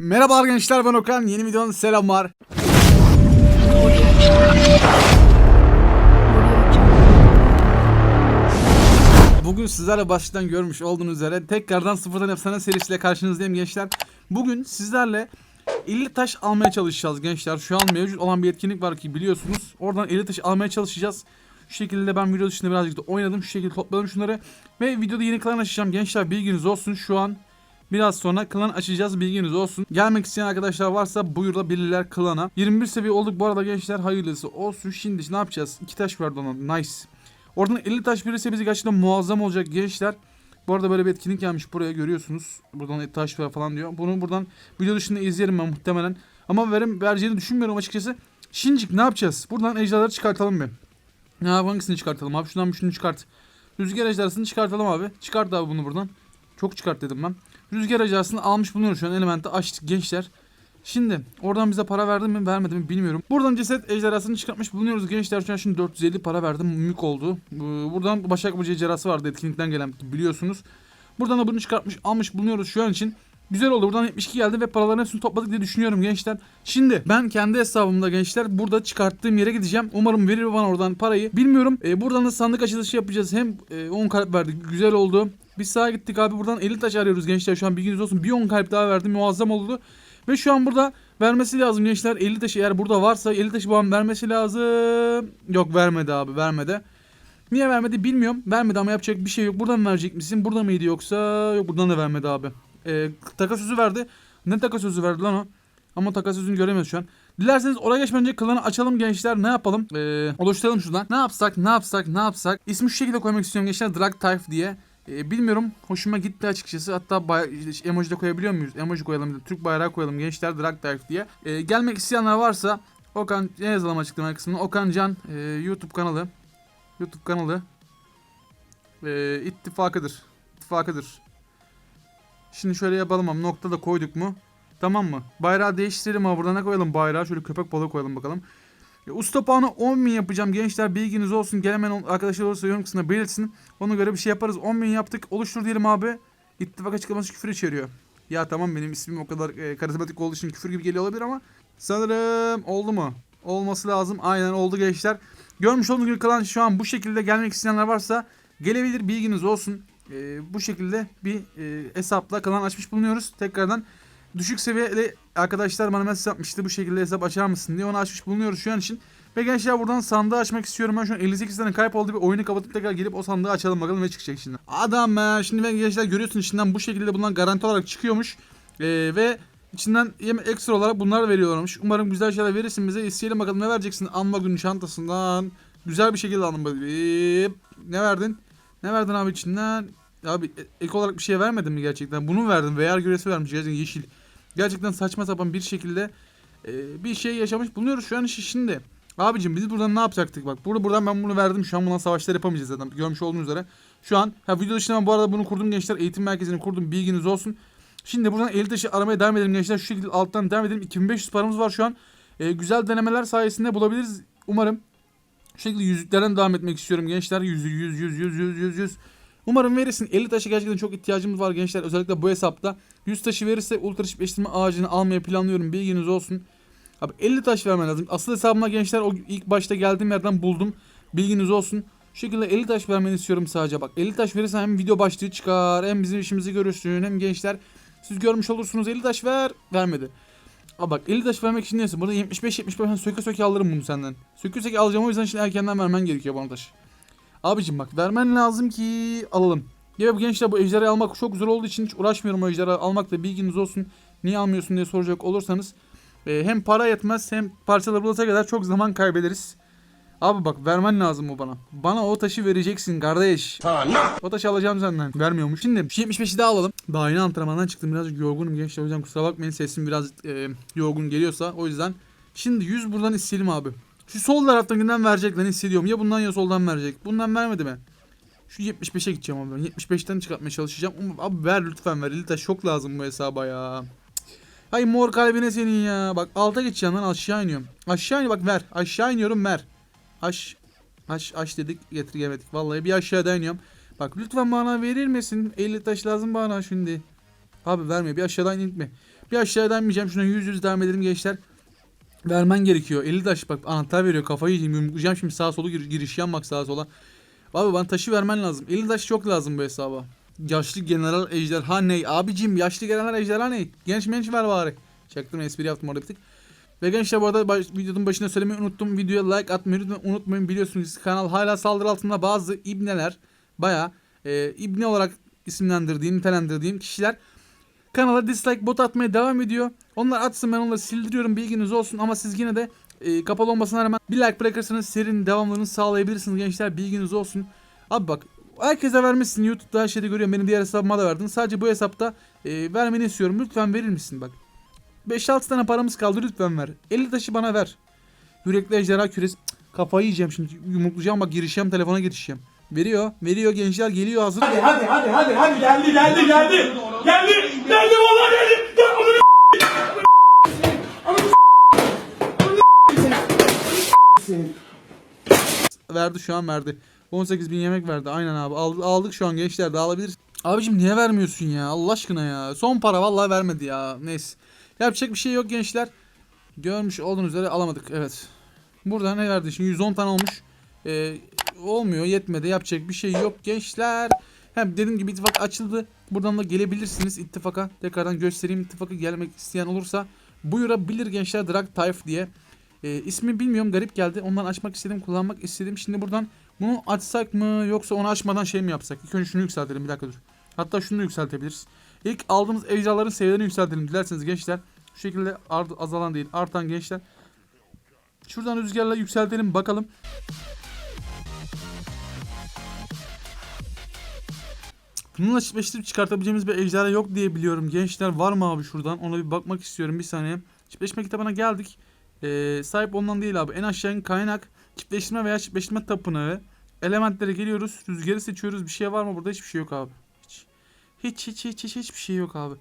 Merhaba gençler ben Okan. Yeni videonun selamlar. Bugün sizlerle baştan görmüş olduğunuz üzere tekrardan sıfırdan efsane serisiyle karşınızdayım gençler. Bugün sizlerle 50 taş almaya çalışacağız gençler. Şu an mevcut olan bir etkinlik var ki biliyorsunuz. Oradan 50 taş almaya çalışacağız. Şu şekilde ben video dışında birazcık da oynadım. Şu şekilde topladım şunları. Ve videoda yeni klan açacağım gençler bilginiz olsun. Şu an Biraz sonra klan açacağız bilginiz olsun. Gelmek isteyen arkadaşlar varsa buyurabilirler klana. 21 seviye olduk bu arada gençler hayırlısı olsun. Şimdi ne yapacağız? 2 taş verdi ona nice. Oradan 50 taş verirse bizi gerçekten muazzam olacak gençler. Bu arada böyle bir etkinlik gelmiş buraya görüyorsunuz. Buradan taş ver falan diyor. Bunu buradan video dışında izlerim ben muhtemelen. Ama verim vereceğini düşünmüyorum açıkçası. Şincik ne yapacağız? Buradan ejderhaları çıkartalım bir. Ne yapalım hangisini çıkartalım abi? Şundan şunu çıkart. Rüzgar ejderhasını çıkartalım abi. Çıkart abi bunu buradan. Çok çıkart dedim ben. Rüzgar ejderhasını almış bulunuyoruz şu an elementi açtık gençler. Şimdi oradan bize para verdi mi vermedi mi bilmiyorum. Buradan ceset ejderhasını çıkartmış bulunuyoruz gençler. Şu an şimdi 450 para verdim mük oldu. Buradan Başak Burcu ejderhası vardı etkinlikten gelen biliyorsunuz. Buradan da bunu çıkartmış almış bulunuyoruz şu an için. Güzel oldu. Buradan 72 geldi ve paraların hepsini topladık diye düşünüyorum gençler. Şimdi ben kendi hesabımda gençler burada çıkarttığım yere gideceğim. Umarım verir bana oradan parayı. Bilmiyorum. Ee, buradan da sandık açılışı yapacağız. Hem e, 10 kalp verdik. Güzel oldu. Biz sağa gittik abi. Buradan 50 taş arıyoruz gençler. Şu an bilginiz olsun. Bir 10 kalp daha verdim. Muazzam oldu. Ve şu an burada vermesi lazım gençler. 50 taşı eğer burada varsa 50 taşı an vermesi lazım. Yok vermedi abi vermedi. Niye vermedi bilmiyorum. Vermedi ama yapacak bir şey yok. Buradan mı verecek misin? Burada mıydı yoksa? Yok buradan da vermedi abi. Ee, takas sözü verdi. Ne takas sözü verdi lan o? Ama takas sözünü göremiyoruz şu an. Dilerseniz oraya geçmeden önce klanı açalım gençler. Ne yapalım? Ee, oluşturalım şuradan. Ne yapsak? Ne yapsak? Ne yapsak? İsmi şu şekilde koymak istiyorum gençler. Drag Type diye. Ee, bilmiyorum. Hoşuma gitti açıkçası. Hatta bay- emoji de koyabiliyor muyuz? Emoji koyalım. Türk bayrağı koyalım gençler. Drag Type diye. Ee, gelmek isteyenler varsa Okan ne yazalım açıklama kısmına. Okan Can e, YouTube kanalı. YouTube kanalı. E, ittifakıdır. İttifakıdır. Şimdi şöyle yapalım ama nokta da koyduk mu? Tamam mı? Bayrağı değiştirelim ama burada ne koyalım bayrağı? Şöyle köpek balığı koyalım bakalım. E, usta puanı 10.000 yapacağım gençler bilginiz olsun. Gelemeyen arkadaşlar olursa yorum kısmına belirtsin. Ona göre bir şey yaparız. 10.000 yaptık. Oluştur diyelim abi. İttifak açıklaması küfür içeriyor. Ya tamam benim ismim o kadar e, karizmatik olduğu için küfür gibi geliyor olabilir ama sanırım oldu mu? Olması lazım. Aynen oldu gençler. Görmüş olduğunuz gibi kalan şu an bu şekilde gelmek isteyenler varsa gelebilir bilginiz olsun. E, bu şekilde bir e, hesapla kalan açmış bulunuyoruz. Tekrardan düşük seviyeli arkadaşlar bana mesaj yapmıştı bu şekilde hesap açar mısın diye onu açmış bulunuyoruz şu an için. Ve gençler buradan sandığı açmak istiyorum. Ben şu an 58 tane kayıp bir oyunu kapatıp tekrar gelip o sandığı açalım bakalım ne çıkacak içinden. Adam be şimdi ben gençler görüyorsun içinden bu şekilde bundan garanti olarak çıkıyormuş. Ee, ve içinden yeme ekstra olarak bunlar veriyorlarmış. Umarım güzel şeyler verirsin bize. İsteyelim bakalım ne vereceksin alma günü çantasından. Güzel bir şekilde bakayım. Ne verdin? Ne verdin abi içinden? Abi e- ek olarak bir şey vermedin mi gerçekten? Bunu verdim. VR göresi vermiş gerçekten yeşil. Gerçekten saçma sapan bir şekilde e, bir şey yaşamış bulunuyoruz şu an işi şimdi. Abicim biz buradan ne yapacaktık bak. Burada buradan ben bunu verdim. Şu an bundan savaşlar yapamayacağız zaten. Görmüş olduğunuz üzere. Şu an ha video dışında ben bu arada bunu kurdum gençler. Eğitim merkezini kurdum. Bilginiz olsun. Şimdi buradan 50 taşı aramaya devam edelim gençler. Şu şekilde alttan devam edelim. 2500 paramız var şu an. E, güzel denemeler sayesinde bulabiliriz umarım. Şu şekilde yüzüklerden devam etmek istiyorum gençler. 100 100 100 100 100 100 100. Umarım verirsin. 50 taşı gerçekten çok ihtiyacımız var gençler. Özellikle bu hesapta. 100 taşı verirse ultra çiftleştirme ağacını almayı planlıyorum. Bilginiz olsun. Abi 50 taş vermen lazım. Asıl hesabıma gençler o ilk başta geldiğim yerden buldum. Bilginiz olsun. Şu şekilde 50 taş vermeni istiyorum sadece bak. 50 taş verirsen hem video başlığı çıkar hem bizim işimizi görürsün hem gençler siz görmüş olursunuz 50 taş ver vermedi. Abi bak 50 taş vermek için neyse burada 75 75 ben söke söke alırım bunu senden. Söke söke alacağım o yüzden şimdi erkenden vermen gerekiyor bana taşı. Abicim bak vermen lazım ki alalım. Ya bu gençler bu ejderhayı almak çok zor olduğu için hiç uğraşmıyorum o ejderhayı almakla bilginiz olsun. Niye almıyorsun diye soracak olursanız. e, hem para yetmez hem parçalar bulata kadar çok zaman kaybederiz. Abi bak vermen lazım o bana. Bana o taşı vereceksin kardeş. O taşı alacağım senden. Vermiyormuş. Şimdi 75'i daha alalım. Daha yeni antrenmandan çıktım. Birazcık yorgunum gençler. O yüzden kusura bakmayın sesim biraz e, yorgun geliyorsa. O yüzden. Şimdi 100 buradan isteyelim abi. Şu sol taraftakinden verecek lan hissediyorum. Ya bundan ya soldan verecek. Bundan vermedi mi? Şu 75'e gideceğim abi. ben. 75'ten çıkartmaya çalışacağım. Abi ver lütfen ver. Elita çok lazım bu hesaba ya. Ay mor kalbine senin ya. Bak alta geçeceğim lan aşağı iniyorum. Aşağı iniyor bak ver. Aşağı iniyorum ver. Aş. Aş aş dedik getirgemedik. Vallahi bir aşağıda iniyorum. Bak lütfen bana verir misin? 50 taş lazım bana şimdi. Abi verme bir aşağıdan inip mi? Bir aşağıya inmeyeceğim. Şuna 100 100 devam edelim gençler. Vermen gerekiyor. 50 taş bak anahtar veriyor. Kafayı. Yumruklayacağım şimdi sağa sola gir, giriş yanmak sağa sola. Abi bana taşı vermen lazım. 50 taş çok lazım bu hesaba. Yaşlı general ejderha ney? Abicim yaşlı general ejderha ney? Genç menç ver bari. Çaktım espri yaptım orada bir tık. Ve gençler bu arada baş, videonun başında söylemeyi unuttum. Videoya like atmayı lütfen unutmayın. Biliyorsunuz kanal hala saldırı altında bazı ibneler baya e, ibne olarak isimlendirdiğim, nitelendirdiğim kişiler kanala dislike bot atmaya devam ediyor. Onlar atsın ben onları sildiriyorum bilginiz olsun ama siz yine de e, kapalı olmasına rağmen bir like bırakırsanız serinin devamlılığını sağlayabilirsiniz gençler bilginiz olsun. Abi bak herkese vermişsin YouTube'da her şeyde görüyorum benim diğer hesabıma da verdin. Sadece bu hesapta e, vermeni istiyorum lütfen verir misin bak. 5-6 tane paramız kaldı lütfen ver. 50 taşı bana ver. Yürekli ejderha küresi. Kafayı yiyeceğim şimdi yumruklayacağım bak girişeceğim telefona girişeceğim. Veriyor. Veriyor gençler geliyor hazır. Hadi hadi hadi hadi hadi geldi geldi geldi. Geldi vallahi geldi. Gel onu Verdi şu an verdi. 18 bin yemek verdi. Aynen abi. Aldık, aldık şu an gençler dağılabiliriz. Abicim niye vermiyorsun ya? Allah aşkına ya. Son para vallahi vermedi ya. Neyse. Yapacak bir şey yok gençler. Görmüş olduğunuz üzere alamadık. Evet. Burada ne verdi? Şimdi 110 tane olmuş. Ee, olmuyor. Yetmedi. Yapacak bir şey yok gençler. Hem dediğim gibi ittifak açıldı. Buradan da gelebilirsiniz ittifaka. Tekrardan göstereyim. İttifaka gelmek isteyen olursa buyurabilir gençler. Drag Type diye. Ee, ismi bilmiyorum garip geldi. Ondan açmak istedim, kullanmak istedim. Şimdi buradan bunu açsak mı yoksa onu açmadan şey mi yapsak? İlk önce şunu yükseltelim bir dakika dur. Hatta şunu da yükseltebiliriz. İlk aldığımız ejderhaların seviyelerini yükseltelim dilerseniz gençler. Şu şekilde azalan değil artan gençler. Şuradan rüzgarla yükseltelim bakalım. Bununla çiftleştirip çıkartabileceğimiz bir ejderha yok diye biliyorum. Gençler var mı abi şuradan? Ona bir bakmak istiyorum bir saniye. Çiftleşme kitabına geldik. Ee, sahip ondan değil abi. En aşağı kaynak çiftleştirme veya çiftleştirme tapınağı. Elementlere geliyoruz. Rüzgarı seçiyoruz. Bir şey var mı burada? Hiçbir şey yok abi. Hiç. Hiç hiç hiç hiç hiçbir şey yok abi.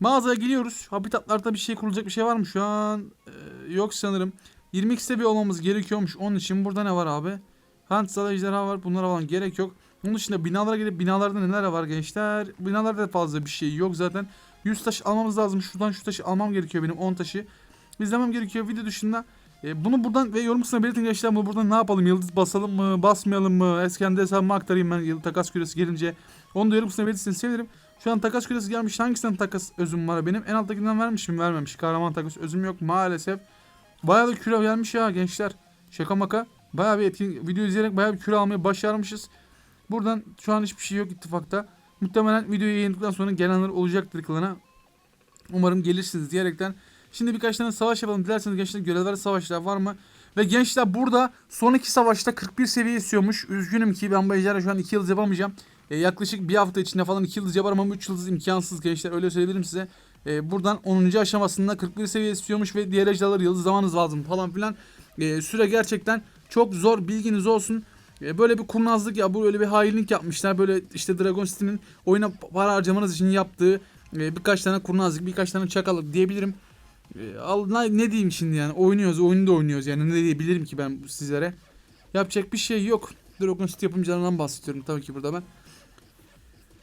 Mağazaya geliyoruz. Habitatlarda bir şey kurulacak bir şey var mı? Şu an e, yok sanırım. 22 seviye olmamız gerekiyormuş. Onun için burada ne var abi? Hantsal ejderha var. Bunlara falan gerek yok. Onun dışında binalara gelip binalarda neler var gençler? Binalarda fazla bir şey yok zaten. 100 taş almamız lazım. Şuradan şu taşı almam gerekiyor benim 10 taşı. İzlemem gerekiyor video dışında. E, bunu buradan ve yorum kısmına belirtin gençler. Bunu buradan ne yapalım? Yıldız basalım mı? Basmayalım mı? Eski kendi hesabıma aktarayım ben yıldız takas küresi gelince. Onu da yorum kısmına belirtin sevinirim. Şu an takas küresi gelmiş. Hangisinden takas özüm var benim? En alttakinden vermişim vermemiş. Kahraman takas özüm yok maalesef. Bayağı da küre gelmiş ya gençler. Şaka maka. Bayağı bir etkin video izleyerek bayağı bir küre almayı başarmışız. Buradan şu an hiçbir şey yok ittifakta. Muhtemelen videoyu yayınladıktan sonra gelenler olacaktır klana. Umarım gelirsiniz diyerekten. Şimdi birkaç tane savaş yapalım. Dilerseniz gençler görevler savaşlar var mı? Ve gençler burada son iki savaşta 41 seviye istiyormuş. Üzgünüm ki ben bu ejderha şu an 2 yıldız yapamayacağım. E, yaklaşık bir hafta içinde falan 2 yıldız yaparım ama 3 yıldız imkansız gençler öyle söyleyebilirim size. E, buradan 10. aşamasında 41 seviye istiyormuş ve diğer ejderhaları yıldız zamanınız lazım falan filan. E, süre gerçekten çok zor bilginiz olsun. E, böyle bir kurnazlık ya bu öyle bir hainlik yapmışlar. Böyle işte Dragon City'nin oyuna para harcamanız için yaptığı e, birkaç tane kurnazlık, birkaç tane çakallık diyebilirim. E, ne diyeyim şimdi yani oynuyoruz, oyunu da oynuyoruz yani ne diyebilirim ki ben sizlere. Yapacak bir şey yok. Dragon City yapımcılarından bahsediyorum tabii ki burada ben.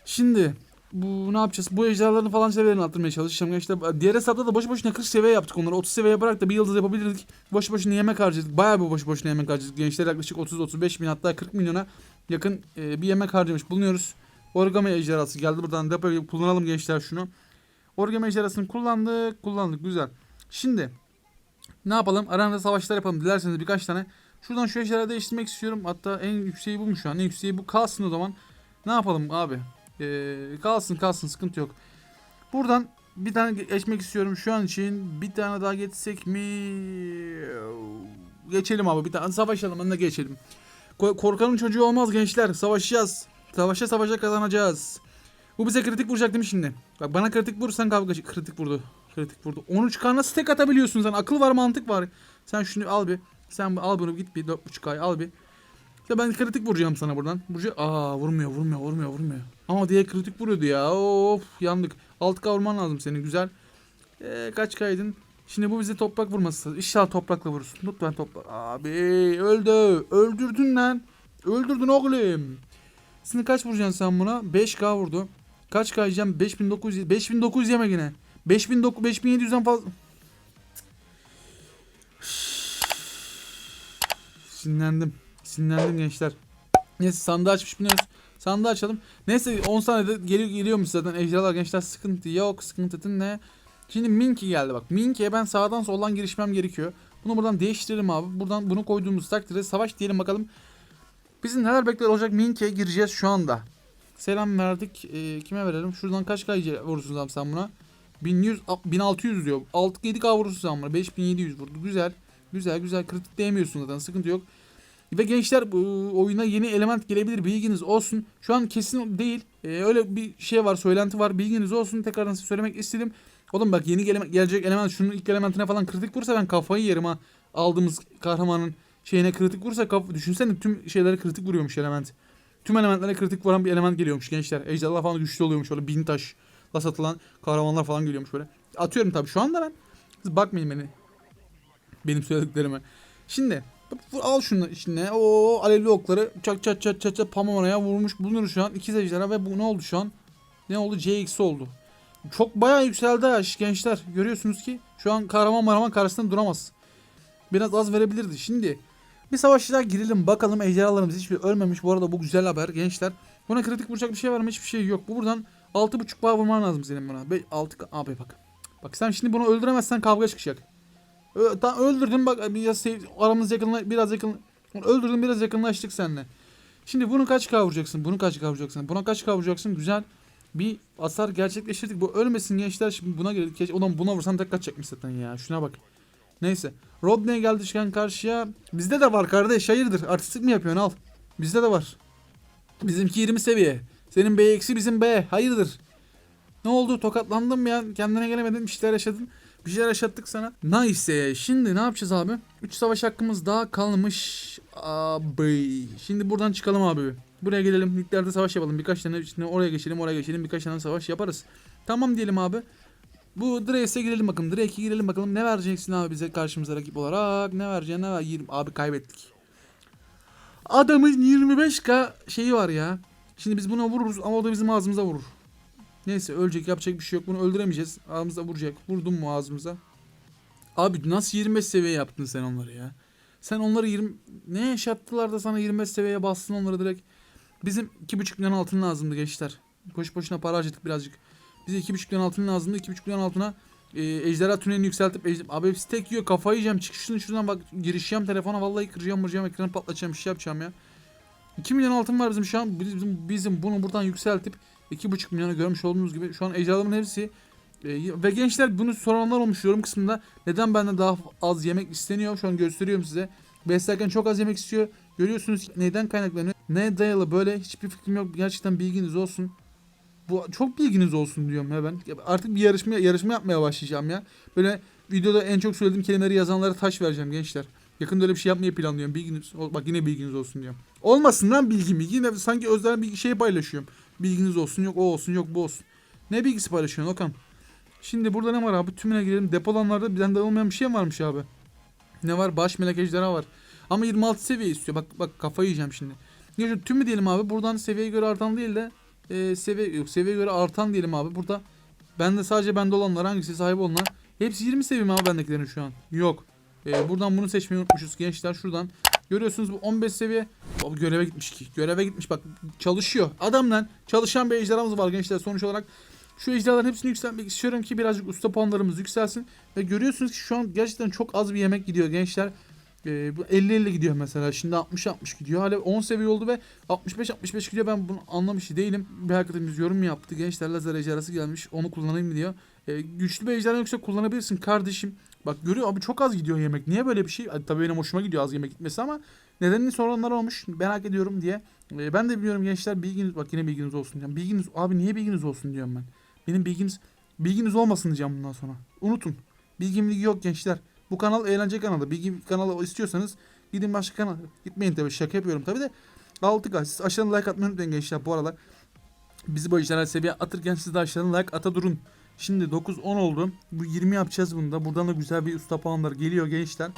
Şimdi bu ne yapacağız? Bu ejderhaların falan seviyelerini arttırmaya çalışacağım. gençler. diğer hesapta da boş boşuna 40 seviye yaptık onları. 30 seviye bırak da bir yıldız yapabilirdik. Boş boşuna yemek harcadık. Bayağı bir boş boşuna yemek harcadık. Gençler yaklaşık 30-35 bin hatta 40 milyona yakın e, bir yemek harcamış bulunuyoruz. Origami ejderhası geldi buradan depoya kullanalım gençler şunu. Origami ejderhasını kullandık. Kullandık güzel. Şimdi ne yapalım? Aranada savaşlar yapalım. Dilerseniz birkaç tane. Şuradan şu ejderha değiştirmek istiyorum. Hatta en yükseği bu mu şu an? En yükseği bu kalsın o zaman. Ne yapalım abi? Ee, kalsın kalsın sıkıntı yok. Buradan bir tane geçmek istiyorum şu an için. Bir tane daha geçsek mi? Geçelim abi bir tane savaşalım önüne geçelim. Ko- Korkanın çocuğu olmaz gençler. Savaşacağız. Savaşa savaşa kazanacağız. Bu bize kritik vuracak değil mi şimdi? Bak bana kritik vurursan kavga kritik vurdu. Kritik vurdu. 13k nasıl tek atabiliyorsun sen? Akıl var mantık var. Sen şunu al bir. Sen al bunu git bir 4.5k al bir. Ya ben kritik vuracağım sana buradan. Vuracak. Aa vurmuyor vurmuyor vurmuyor vurmuyor. Ama diye kritik vuruyordu ya. Of yandık. 6k vurman lazım senin güzel. Ee, kaç kaydın? Şimdi bu bize toprak vurması. İnşallah toprakla vurursun. Lütfen toprak. Abi öldü. Öldürdün lan. Öldürdün oğlum. Şimdi kaç vuracaksın sen buna? 5k vurdu. Kaç k yiyeceğim? 5900. 5900 yeme yine. 5900 5700'den fazla Sinirlendim. Sinirlendim gençler. Neyse sandığı açmış biliyoruz. Sandığı açalım. Neyse 10 saniyede geliyor geliyormuş zaten ejderhalar gençler sıkıntı yok. Sıkıntı ne? Şimdi Minky geldi bak. Minky'ye ben sağdan soldan girişmem gerekiyor. Bunu buradan değiştirelim abi. Buradan bunu koyduğumuz takdirde savaş diyelim bakalım. Bizim neler bekler olacak Minky'ye gireceğiz şu anda. Selam verdik. Ee, kime verelim? Şuradan kaç kayıcı vurursun sen buna? 1100, a- 1600 diyor. 6 7 k vurursun sen buna. 5700 vurdu. Güzel. Güzel güzel. Kritik değmiyorsun zaten. Sıkıntı yok. Ve gençler bu oyuna yeni element gelebilir bilginiz olsun. Şu an kesin değil. Ee, öyle bir şey var söylenti var bilginiz olsun. Tekrardan size söylemek istedim. Oğlum bak yeni gele- gelecek element şunun ilk elementine falan kritik vursa ben kafayı yerim ha. Aldığımız kahramanın şeyine kritik vursa kaf- düşünsene tüm şeylere kritik vuruyormuş element. Tüm elementlere kritik vuran bir element geliyormuş gençler. Ejderhalar falan güçlü oluyormuş öyle bin taşla satılan kahramanlar falan geliyormuş böyle. Atıyorum tabii şu anda ben. Siz bakmayın beni. Benim söylediklerime. Şimdi al şunu içine. O alevli okları çat çat çat çat çat Pamona'ya vurmuş bulunur şu an. İkiz ejderha ve bu ne oldu şu an? Ne oldu? CX oldu. Çok bayağı yükseldi ha gençler. Görüyorsunuz ki şu an kahraman mahraman karşısında duramaz. Biraz az verebilirdi. Şimdi bir savaşçıya girelim bakalım ejderhalarımız hiçbir ölmemiş. Bu arada bu güzel haber gençler. Buna kritik vuracak bir şey var mı? Hiçbir şey yok. Bu buradan 6.5 bağ vurman lazım senin buna. 6 abi bak. Bak sen şimdi bunu öldüremezsen kavga çıkacak. Ö- ta- öldürdün bak biraz aramız yakınla biraz yakın öldürdün biraz yakınlaştık seninle. Şimdi bunu kaç kavuracaksın? Bunu kaç kavuracaksın? Buna kaç kavuracaksın? Güzel bir hasar gerçekleştirdik. Bu ölmesin gençler şimdi buna geldik. Keş- Ulan buna vursan tek kaçacakmış zaten ya. Şuna bak. Neyse. Rodney geldi çıkan karşıya. Bizde de var kardeş. Hayırdır? Artistik mi yapıyorsun? Al. Bizde de var. Bizimki 20 seviye. Senin B eksi bizim B. Hayırdır? Ne oldu? Tokatlandın mı ya? Kendine gelemedin. Bir şeyler yaşadın. Bir şeyler yaşattık sana. Nice. Şimdi ne yapacağız abi? 3 savaş hakkımız daha kalmış. Abi. Şimdi buradan çıkalım abi. Buraya gelelim. Liglerde savaş yapalım. Birkaç tane içine oraya geçelim, oraya geçelim. Birkaç tane savaş yaparız. Tamam diyelim abi. Bu Drakes'e girelim bakalım. Drake'e girelim bakalım. Ne vereceksin abi bize karşımıza rakip olarak? Ne vereceksin? Ne ver? 20. Abi kaybettik. Adamın 25k şeyi var ya. Şimdi biz buna vururuz ama o da bizim ağzımıza vurur. Neyse ölecek yapacak bir şey yok. Bunu öldüremeyeceğiz. Ağzımıza vuracak. Vurdun mu ağzımıza? Abi nasıl 25 seviye yaptın sen onları ya? Sen onları 20... Ne yaşattılar da sana 25 seviyeye bastın onları direkt. Bizim 2.5 milyon altın lazımdı gençler. Boş boşuna para harcadık birazcık. Bize 2.5 milyon altın lazımdı. 2.5 milyon altına e, ejderha tünelini yükseltip ejder... Abi hepsi tek yiyor kafayı yiyeceğim. Çık şunu şuradan bak girişeceğim telefona vallahi kıracağım mıracağım ekranı patlatacağım bir şey yapacağım ya. 2 milyon altın var bizim şu an. Bizim, bizim bunu buradan yükseltip 2,5 milyona görmüş olduğunuz gibi şu an ejderhaların hepsi e, ve gençler bunu soranlar olmuş yorum kısmında neden benden daha az yemek isteniyor şu an gösteriyorum size. Beslerken çok az yemek istiyor. Görüyorsunuz ki neyden kaynaklanıyor. Ne dayalı böyle hiçbir fikrim yok. Gerçekten bilginiz olsun. Bu çok bilginiz olsun diyorum ben. Artık bir yarışma yarışma yapmaya başlayacağım ya. Böyle videoda en çok söylediğim kelimeleri yazanlara taş vereceğim gençler. Yakında öyle bir şey yapmayı planlıyorum. Bilginiz bak yine bilginiz olsun diyorum. Olmasın lan bilgimi. Yine sanki özel bir şey paylaşıyorum. Bilginiz olsun yok o olsun yok bu olsun. Ne bilgisi paylaşıyorsun Okan? Şimdi burada ne var abi? Tümüne girelim. Depolanlarda birden de olmayan bir şey varmış abi? Ne var? Baş melek ejderha var. Ama 26 seviye istiyor. Bak bak kafayı yiyeceğim şimdi. Ya şu tümü diyelim abi. Buradan seviyeye göre artan değil de e, seviye yok seviyeye göre artan diyelim abi. Burada bende sadece bende olanlar hangisi sahip olanlar. Hepsi 20 seviye abi bendekilerin şu an? Yok. E, buradan bunu seçmeyi unutmuşuz gençler şuradan. Görüyorsunuz bu 15 seviye. Abi göreve gitmiş ki. Göreve gitmiş bak çalışıyor. Adamla çalışan bir ejderhamız var gençler sonuç olarak. Şu ejderhaların hepsini yükseltmek istiyorum ki birazcık usta puanlarımız yükselsin. Ve görüyorsunuz ki şu an gerçekten çok az bir yemek gidiyor gençler. Ee, bu 50-50 gidiyor mesela. Şimdi 60-60 gidiyor. Hala 10 seviye oldu ve 65-65 gidiyor. Ben bunu anlamış değilim. Bir arkadaşımız yorum yaptı. Gençler lazer ejderhası gelmiş. Onu kullanayım diyor. Ee, güçlü bir ejderha yoksa kullanabilirsin kardeşim. Bak görüyor abi çok az gidiyor yemek. Niye böyle bir şey? Tabii benim hoşuma gidiyor az yemek gitmesi ama nedenini soranlar olmuş. Merak ediyorum diye. Ee, ben de biliyorum gençler bilginiz bak yine bilginiz olsun. Yani bilginiz abi niye bilginiz olsun diyorum ben. Benim bilginiz bilginiz olmasın diyeceğim bundan sonra. Unutun. Bilgim bilgi yok gençler. Bu kanal eğlence kanalı. Bilgi kanalı istiyorsanız gidin başka kanal. Gitmeyin tabii şaka yapıyorum tabii de. 6K siz aşağıdan like atmayı unutmayın gençler bu aralar. Bizi bu ejderha seviye atırken siz de aşağıdan like ata durun. Şimdi 9-10 oldu. Bu 20 yapacağız bunda. Buradan da güzel bir usta puanlar geliyor gençler.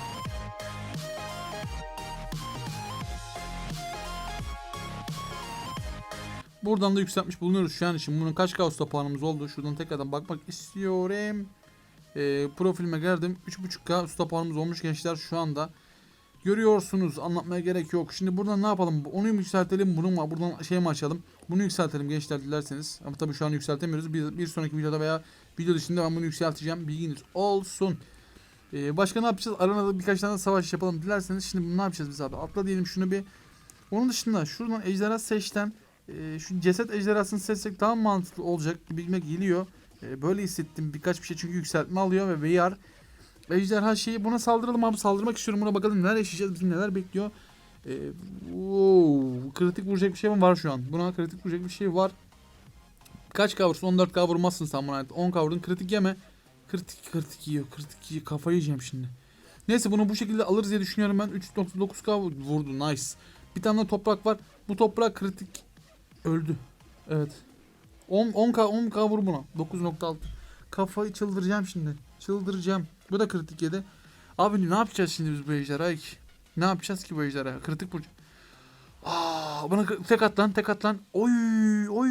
Buradan da yükseltmiş bulunuyoruz şu an için. Bunun kaç K puanımız oldu? Şuradan tekrardan bakmak istiyorum. Ee, profilime geldim. 3.5K usta puanımız olmuş gençler şu anda. Görüyorsunuz anlatmaya gerek yok. Şimdi buradan ne yapalım? Onu yükseltelim bunu mu? Buradan şey mi açalım? Bunu yükseltelim gençler dilerseniz. Ama tabii şu an yükseltemiyoruz. Bir, bir sonraki videoda veya video dışında ben bunu yükselteceğim. Bilginiz olsun. Ee, başka ne yapacağız? Aranada birkaç tane savaş yapalım dilerseniz. Şimdi bunu ne yapacağız biz abi? Atla diyelim şunu bir. Onun dışında şuradan ejderha seçten e, şu ceset ejderhasını seçsek daha mantıklı olacak gibime geliyor. E, böyle hissettim birkaç bir şey çünkü yükseltme alıyor ve VR ejderha şeyi buna saldıralım abi saldırmak istiyorum buna bakalım neler yaşayacağız bizim neler bekliyor. E, wow, kritik vuracak bir şey mi var şu an? Buna kritik vuracak bir şey var. Kaç kavursun 14k vurmazsın sen buna 10k vurdun kritik yeme. Kritik kritik yiyor kritik yiyor kafayı yiyeceğim şimdi. Neyse bunu bu şekilde alırız diye düşünüyorum ben 3.9k vurdu nice. Bir tane toprak var. Bu toprak kritik öldü. Evet. 10 10k 10k vur buna. 9.6. Kafayı çıldıracağım şimdi. Çıldıracağım. Bu da kritik yedi. Abi ne yapacağız şimdi biz bu ejderha ki? Ne yapacağız ki bu ejderha? Kritik burcu. Aa, bana tek at lan tek at lan. Oy oy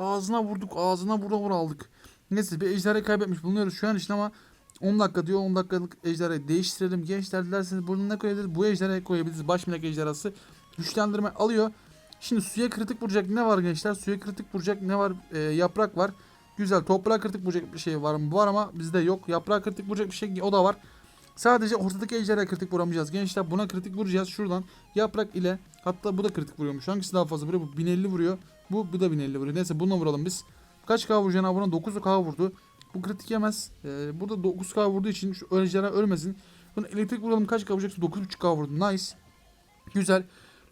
ağzına vurduk ağzına vura vura aldık. Neyse bir ejderhayı kaybetmiş bulunuyoruz şu an için ama 10 dakika diyor 10 dakikalık ejderhayı değiştirelim. Gençler dilerseniz bunu ne koyabiliriz? Bu ejderhayı koyabiliriz. Baş melek ejderhası güçlendirme alıyor. Şimdi suya kritik vuracak ne var gençler? Suya kritik vuracak ne var? Ee, yaprak var. Güzel. Toprağa kritik vuracak bir şey var mı? Var ama bizde yok. Yaprağa kritik vuracak bir şey o da var. Sadece ortadaki ejderhaya kritik vuramayacağız. Gençler buna kritik vuracağız. Şuradan yaprak ile hatta bu da kritik vuruyormuş. Hangisi daha fazla vuruyor? Bu 1050 vuruyor. Bu, bu da 1050 vuruyor. Neyse bununla vuralım biz. Kaç K vuracaksın abi? Buna 9K vurdu. Bu kritik yemez. Ee, burada 9K vurduğu için şu ejderha ölmesin. Buna elektrik vuralım. Kaç K vuracaksın? 9.5K vurdu. Nice. Güzel.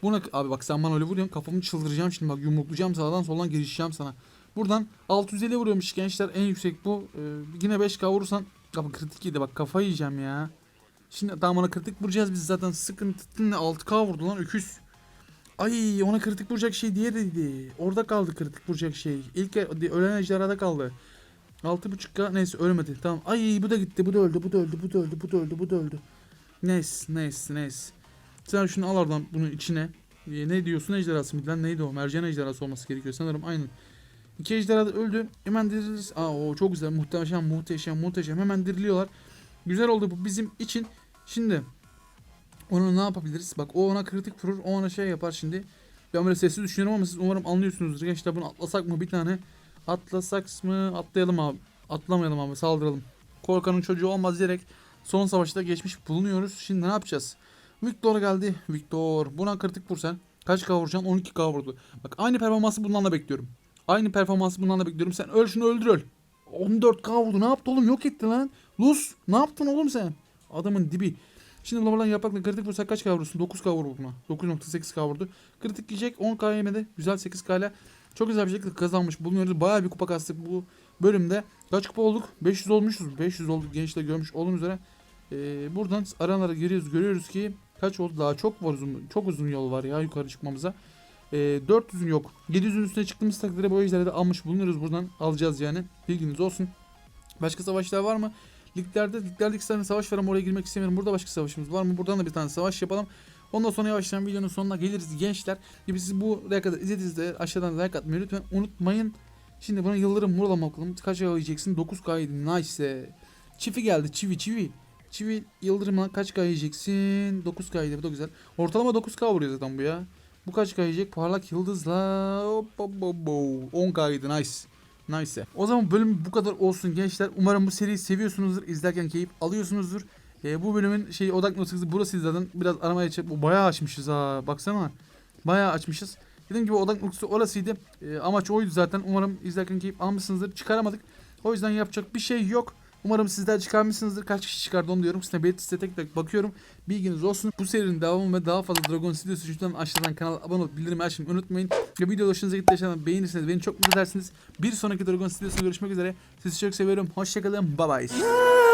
Buna abi bak sen bana öyle vuruyorsun kafamı çıldıracağım şimdi bak yumruklayacağım sağdan soldan girişeceğim sana. Buradan 650 vuruyormuş gençler en yüksek bu. Ee, yine 5k vurursan ama kritik yedi bak kafayı yiyeceğim ya. Şimdi daha bana kritik vuracağız biz zaten sıkıntı ne 6k vurdu lan öküz. Ay ona kritik vuracak şey diğeriydi. Orada kaldı kritik vuracak şey. İlk e- ölen ejderhada kaldı. 6.5k neyse ölmedi tamam. Ay bu da gitti bu da öldü bu da öldü bu da öldü bu da öldü bu da öldü. Neyse neyse neyse. Sen şunu al oradan bunun içine. Ee, ne diyorsun ejderhası mıydı lan neydi o? Mercan ejderhası olması gerekiyor sanırım aynen. İki ejderha da öldü. Hemen diriliriz. Aa o çok güzel muhteşem muhteşem muhteşem. Hemen diriliyorlar. Güzel oldu bu bizim için. Şimdi onu ne yapabiliriz? Bak o ona kritik vurur. O ona şey yapar şimdi. Ben böyle sessiz düşünüyorum ama siz umarım anlıyorsunuzdur. Gençler bunu atlasak mı bir tane? Atlasak mı? Atlayalım abi. Atlamayalım abi saldıralım. Korkanın çocuğu olmaz diyerek son savaşta geçmiş bulunuyoruz. Şimdi ne yapacağız? Victor geldi. Victor. Buna kritik vur sen. Kaç K vuracaksın? 12K vurdu. Bak aynı performansı bundan da bekliyorum. Aynı performansı bundan da bekliyorum. Sen öl şunu öldür öl. 14K vurdu. Ne yaptı oğlum? Yok etti lan. Luz. Ne yaptın oğlum sen? Adamın dibi. Şimdi buradan yaprakla kritik vursak kaç K vurursun? 9K vur buna. 9.8K vurdu. Kritik yiyecek. 10K yemedi. Güzel 8K ile. Çok güzel bir şekilde kazanmış bulunuyoruz. Bayağı bir kupa kastık bu bölümde. Kaç kupa olduk? 500 olmuşuz. 500 olduk gençler görmüş olduğunuz üzere. Ee, buradan aralara giriyoruz. Görüyoruz ki kaç oldu? Daha çok var uzun, çok uzun yol var ya yukarı çıkmamıza. Ee, 400'ün yok. 700'ün üstüne çıktığımız takdirde bu ejderleri de almış bulunuyoruz. Buradan alacağız yani. Bilginiz olsun. Başka savaşlar var mı? Liglerde, liglerde iki tane savaş var ama oraya girmek istemiyorum. Burada başka savaşımız var mı? Buradan da bir tane savaş yapalım. Ondan sonra yavaştan videonun sonuna geliriz gençler. Gibi siz bu kadar izlediğinizde aşağıdan like atmayı lütfen unutmayın. Şimdi buna yıldırım vuralım bakalım. Kaç yiyeceksin? 9K yedin. Nice. Çivi geldi. Çivi çivi. Çivi yıldırımla kaç K yiyeceksin? 9K yedi. Bu da güzel. Ortalama 9K vuruyor zaten bu ya. Bu kaç K yiyecek? Parlak yıldızla. Hop, hop, hop, hop. 10K yedi. Nice. Nice. O zaman bölüm bu kadar olsun gençler. Umarım bu seriyi seviyorsunuzdur. İzlerken keyif alıyorsunuzdur. Ee, bu bölümün şey odak noktası burası zaten. Biraz aramaya. Bu bayağı açmışız ha. Baksana. Bayağı açmışız. Dediğim gibi odak noktası orasıydı. Ee, amaç oydu zaten. Umarım izlerken keyif almışsınızdır. Çıkaramadık. O yüzden yapacak bir şey yok. Umarım sizler çıkarmışsınızdır. Kaç kişi çıkardı onu diyorum. Size belirti size tek tek bakıyorum. Bilginiz olsun. Bu serinin devamı ve daha fazla Dragon Studios lütfen aşağıdan kanala abone olup bildirim açmayı unutmayın. Ve video hoşunuza gitti aşağıdan beğenirseniz beni çok mutlu edersiniz. Bir sonraki Dragon Studios'ta görüşmek üzere. Sizi çok seviyorum. Hoşçakalın. Bye bye.